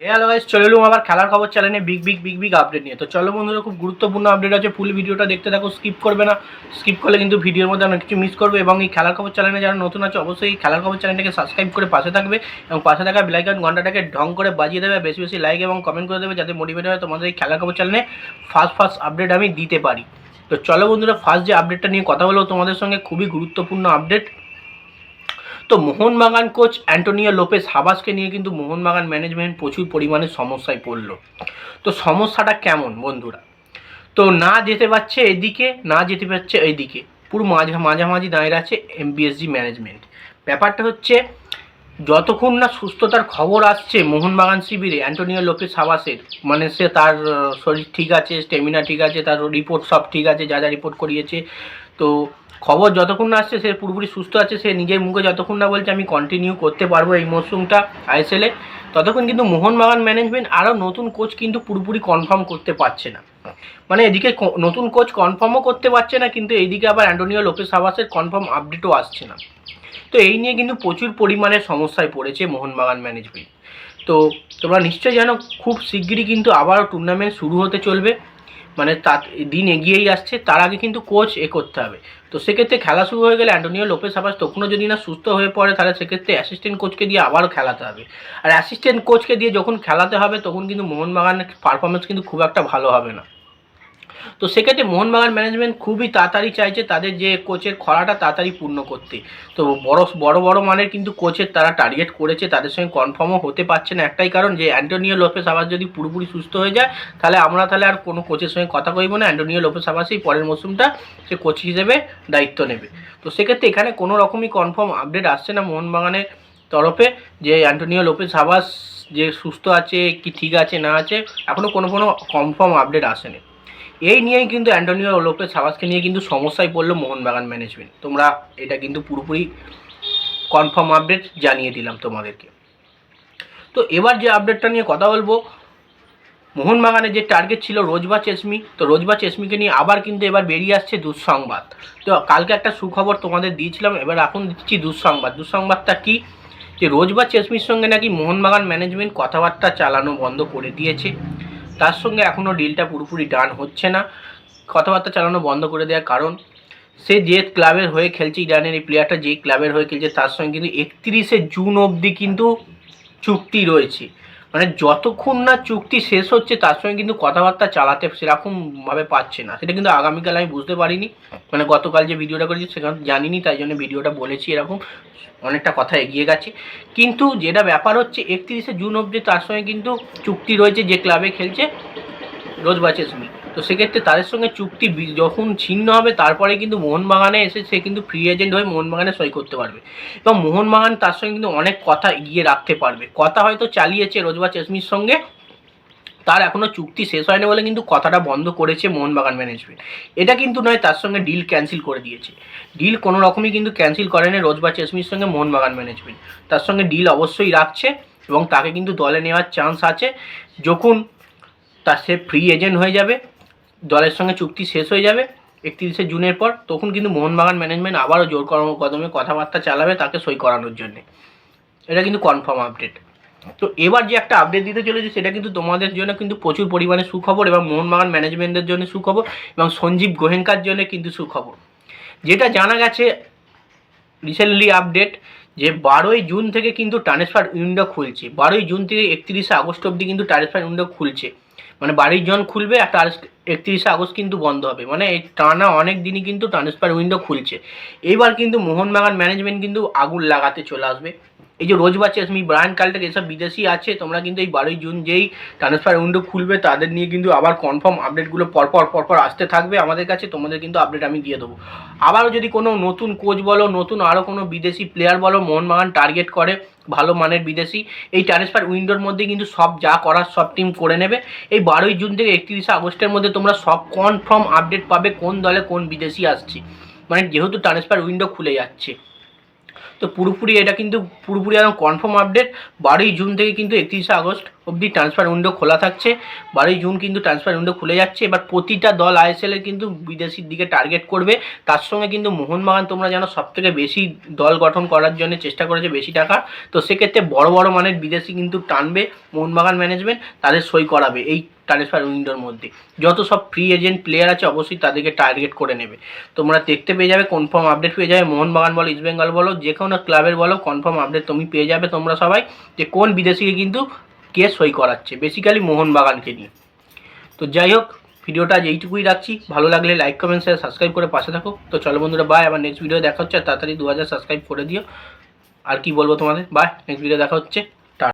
Hello guys চলে এলুম আবার খেলার খবর চ্যানেলে big big big big update নিয়ে। তো চলো বন্ধুরা, খুব গুরুত্বপূর্ণ আপডেট আছে ফুল ভিডিওটা দেখতে থাকো স্কিপ করবে না। স্কিপ করলে কিন্তু ভিডিওর মধ্যে অনেক কিছু মিস করবে এবং এই খেলার খবর চ্যানেলে যারা নতুন আছে, অবশ্যই এই খেলার খবর চ্যানেলটাকে সাবস্ক্রাইব করে পাশে থাকবে এবং পাশে থাকা বেলাইকন ঘন্টাটাকে ঢং করে বাজিয়ে দেবে, বেশি বেশি লাইক এবং কমেন্ট করে দেবে, যাতে মোটিভেট হয় তোমাদের এই খেলার খবর চ্যানেলে ফার্স্ট ফার্স্ট আপডেট আমি দিতে পারি। তো চলো বন্ধুরা ফার্স্ট যে আপডেটটা নিয়ে কথা বলব তোমাদের সঙ্গে খুবই গুরুত্বপূর্ণ আপডেট তো মোহনবাগান কোচ অ্যান্টোনিও লোপেস হাবাসকে নিয়ে কিন্তু মোহনবাগান ম্যানেজমেন্ট প্রচুর পরিমাণে সমস্যায় পড়ল। তো সমস্যাটা কেমন বন্ধুরা? তো না যেতে পারছে এদিকে, না যেতে পারছে এইদিকে পুরো মাঝা, মাঝামাঝি দাঁড়িয়ে আছে এমবিএসজি ম্যানেজমেন্ট ব্যাপারটা হচ্ছে যতক্ষণ না সুস্থতার খবর আসছে মোহনবাগান শিবিরে, অ্যান্টোনিও লোপেস হাবাসের মানে সে তার শরীর ঠিক আছে স্টেমিনা ঠিক আছে, তার রিপোর্ট সব ঠিক আছে, যা যা রিপোর্ট করিয়েছে, তো খবর যতক্ষণ না আসছে সে পুরোপুরি সুস্থ আছে, সে নিজের মুখে যতক্ষণ না বলছে আমি কন্টিনিউ করতে পারব এই মরশুমটা আইএসএলে ততক্ষণ কিন্তু মোহনবাগান ম্যানেজমেন্ট আরও নতুন কোচ কিন্তু পুরোপুরি কনফার্ম করতে পারছে না। মানে এদিকে নতুন কোচ কনফার্মও করতে পারছে না, কিন্তু এইদিকে আবার অ্যান্টোনিও লোপেস হাবাসের কনফার্ম আপডেটও আসছে না। তো এই নিয়ে কিন্তু প্রচুর পরিমাণে সমস্যায় পড়েছে মোহনবাগান ম্যানেজমেন্ট তো তোমরা নিশ্চয়ই জানো, খুব শিগগিরই কিন্তু আবারও টুর্নামেন্ট শুরু হতে চলবে। মানে তার দিন এগিয়েই আসছে, তার আগে কিন্তু কোচ এ করতে হবে। তো সেক্ষেত্রে খেলা শুরু হয়ে গেলে অ্যান্টোনিও লোপেস আবাস তখনও যদি না সুস্থ হয়ে পড়ে, তাহলে সেক্ষেত্রে অ্যাসিস্ট্যান্ট কোচকে দিয়ে আবারও খেলাতে হবে। আর অ্যাসিস্ট্যান্ট কোচকে দিয়ে যখন খেলাতে হবে, তখন কিন্তু মোহনবাগানের পারফরমেন্স কিন্তু খুব একটা ভালো হবে না। তো সেক্ষেত্রে মোহনবাগান ম্যানেজমেন্ট খুবই তাড়াতাড়ি চাইছে তাদের যে কোচের খরাটা তাড়াতাড়ি পূর্ণ করতে। তো বড় বড় বড় মানের কিন্তু কোচের তারা টার্গেট করেছে, তাদের সঙ্গে কনফার্মও হতে পারছে না। একটাই কারণ যে অ্যান্টোনিও লোপেস আবার যদি পুরোপুরি সুস্থ হয়ে যায়, তাহলে আমরা তাহলে আর কোনো কোচের সঙ্গে কথা কইব না। অ্যান্টোনিও লোপেস আবাসই পরের মৌসুমটা সে কোচ হিসেবে দায়িত্ব নেবে। তো সেক্ষেত্রে এখানে কোনো রকমই কনফার্ম আপডেট আসছে না মোহনবাগানের তরফে যে অ্যান্টোনিও লোপেস আবাস যে সুস্থ আছে, কি ঠিক আছে, না আছে এখনও কোনো কোনো কনফার্ম আপডেট আসেনি। এই নিয়েই কিন্তু অ্যান্টোনিও লোপেস হাবাসকে নিয়ে কিন্তু সমস্যায় পড়ল মোহনবাগান ম্যানেজমেন্ট তোমরা এটা কিন্তু পুরোপুরি কনফার্ম আপডেট জানিয়ে দিলাম তোমাদেরকে। তো এবার যে আপডেটটা নিয়ে কথা বলব মোহনবাগানের যে টার্গেট ছিল রোজবা চেসমি, তো রোজবা চেসমিকে নিয়ে আবার কিন্তু এবার বেরিয়ে আসছে দুঃসংবাদ। তো কালকে একটা সুখবর তোমাদের দিয়েছিলাম, এবার এখন দিচ্ছি দুঃসংবাদ। দুঃসংবাদটা কি? যে রোজবা চেসমির সঙ্গে নাকি মোহনবাগান ম্যানেজমেন্ট কথাবার্তা চালানো বন্ধ করে দিয়েছে। তার সঙ্গে এখনও ডিলটা পুরোপুরি ডান হচ্ছে না। কথাবার্তা চালানো বন্ধ করে দেওয়ার কারণ, সে যে ক্লাবের হয়ে খেলছে ইরানের এই প্লেয়ারটা যে ক্লাবের হয়ে খেলছে, তার সঙ্গে কিন্তু একত্রিশে জুন অবধি কিন্তু চুক্তি রয়েছে। মানে যতক্ষণ না চুক্তি শেষ হচ্ছে, তার সঙ্গে কিন্তু কথাবার্তা চালাতে সেরকমভাবে পাচ্ছে না। সেটা কিন্তু আগামীকাল আমি বুঝতে পারিনি। মানে গতকাল যে ভিডিওটা করেছি, সেখানে জানিনি, তাই জন্য ভিডিওটা বলেছি এরকম। অনেকটা কথা এগিয়ে গেছে। কিন্তু যেটা ব্যাপার হচ্ছে, একত্রিশে জুন অবধি তার সঙ্গে কিন্তু চুক্তি রয়েছে যে ক্লাবে খেলছে, রোজ বাচেসমি তো সেক্ষেত্রে তাদের সঙ্গে চুক্তি যখন ছিন্ন হবে, তারপরে কিন্তু মোহনবাগানে এসে সে কিন্তু ফ্রি এজেন্ট হয়ে মোহনবাগানে সই করতে পারবে। এবং মোহনবাগান তার সঙ্গে কিন্তু অনেক কথা এগিয়ে রাখতে পারবে। কথা হয়তো চালিয়েছে রোজবা চেসমির সঙ্গে, তার এখনও চুক্তি শেষ হয়নি বলে কিন্তু কথাটা বন্ধ করেছে মোহনবাগান ম্যানেজমেন্ট এটা কিন্তু নয়, তার সঙ্গে ডিল ক্যান্সেল করে দিয়েছে। ডিল কোনো রকমই কিন্তু ক্যান্সেল করেনি রোজবা চেসমির সঙ্গে মোহনবাগান ম্যানেজমেন্ট তার সঙ্গে ডিল অবশ্যই রাখছে এবং তাকে কিন্তু দলে নেওয়ার চান্স আছে। যখন তার সে ফ্রি এজেন্ট হয়ে যাবে দলের সঙ্গে চুক্তি শেষ হয়ে যাবে একত্রিশে জুনের পর, তখন কিন্তু মোহনবাগান ম্যানেজমেন্ট আবারও জোর কদমে কথাবার্তা চালাবে তাকে সই করানোর জন্যে। এটা কিন্তু কনফার্ম আপডেট তো এবার যে একটা আপডেট দিতে চলেছে, সেটা কিন্তু তোমাদের জন্য কিন্তু প্রচুর পরিমাণে সুখবর এবং মোহনবাগান ম্যানেজমেন্টের জন্য সুখবর এবং সঞ্জীব গোহেঙ্কার জন্য কিন্তু সুখবর। যেটা জানা গেছে রিসেন্টলি আপডেট যে বারোই জুন থেকে কিন্তু ট্রান্সফার উইন্ডো খুলছে। বারোই জুন থেকে একত্রিশে আগস্ট অবধি কিন্তু ট্রান্সফার উইন্ডো খুলছে। মানে বাড়ির জন খুলবে, আর তার একত্রিশে আগস্ট কিন্তু বন্ধ হবে। মানে এই টানা অনেক দিনই কিন্তু ট্রান্সফার উইন্ডো খুলছে। এইবার কিন্তু মোহনবাগান ম্যানেজমেন্ট কিন্তু আগুন লাগাতে চলে আসবে। এই যে রোজবা চেসমি ব্রায়ান কাল্টেক এসব বিদেশি আছে, তোমরা কিন্তু এই বারোই জুন যেই ট্রান্সফার উইন্ডো খুলবে, তাদের নিয়ে কিন্তু আবার কনফার্ম আপডেটগুলো পরপর পরপর আসতে থাকবে আমাদের কাছে, তোমাদের কিন্তু আপডেট আমি দিয়ে দেবো। আবারও যদি কোনো নতুন কোচ বলো, নতুন আরও কোনো বিদেশি প্লেয়ার বলো মোহনবাগান টার্গেট করে, ভালো মানের বিদেশি, এই ট্রান্সফার উইন্ডোর মধ্যে কিন্তু সব যা করার সব টিম করে নেবে। এই বারোই জুন থেকে একত্রিশে আগস্টের মধ্যে তোমরা সব কনফার্ম আপডেট পাবে কোন দলে কোন বিদেশি আসছে। মানে যেহেতু ট্রান্সফার উইন্ডো খুলে যাচ্ছে। তো পুরোপুরি এটা কিন্তু পুরোপুরি একদম কনফার্ম আপডেট বারোই জুন থেকে কিন্তু একত্রিশে আগস্ট অবধি ট্রান্সফার উইন্ডো খোলা থাকছে। বারোই জুন কিন্তু ট্রান্সফার উইন্ডো খুলে যাচ্ছে। এবার প্রতিটা দল আইএসএলের কিন্তু বিদেশির দিকে টার্গেট করবে। তার সঙ্গে কিন্তু মোহনবাগান তোমরা জানো সব থেকে বেশি দল গঠন করার জন্য চেষ্টা করেছে বেশি টাকা। তো সেক্ষেত্রে বড় বড় মানের বিদেশি কিন্তু টানবে মোহনবাগান ম্যানেজমেন্ট তাদের সই করাবে এই ট্রান্সফার উইন্ডোর মধ্যে। যত সব ফ্রি এজেন্ট প্লেয়ার আছে, অবশ্যই তাদেরকে টার্গেট করে নেবে। তোমরা দেখতে পেয়ে যাবে কনফার্ম আপডেট পেয়ে যাবে। মোহনবাগান বলো ইস্টবেঙ্গল বলো যে কোনো ক্লাবের বলো কনফার্ম আপডেট তুমি পেয়ে যাবে তোমরা সবাই যে কোন বিদেশিকে কিন্তু কে সই করাচ্ছে বেসিক্যালি মোহনবাগানকে নিয়ে। তো যাই হোক, ভিডিওটা আজ এইটুকুই রাখছি। ভালো লাগলে লাইক কমেন্ট শেয়ার সাবস্ক্রাইব করে পাশে থাকো। তো চলো বন্ধুরা বাই আবার নেক্সট ভিডিও দেখা হচ্ছে। তাড়াতাড়ি দু হাজার সাবস্ক্রাইব করে দিও। আর কি বলব তোমাদের? বাই নেক্সট ভিডিও দেখা হচ্ছে।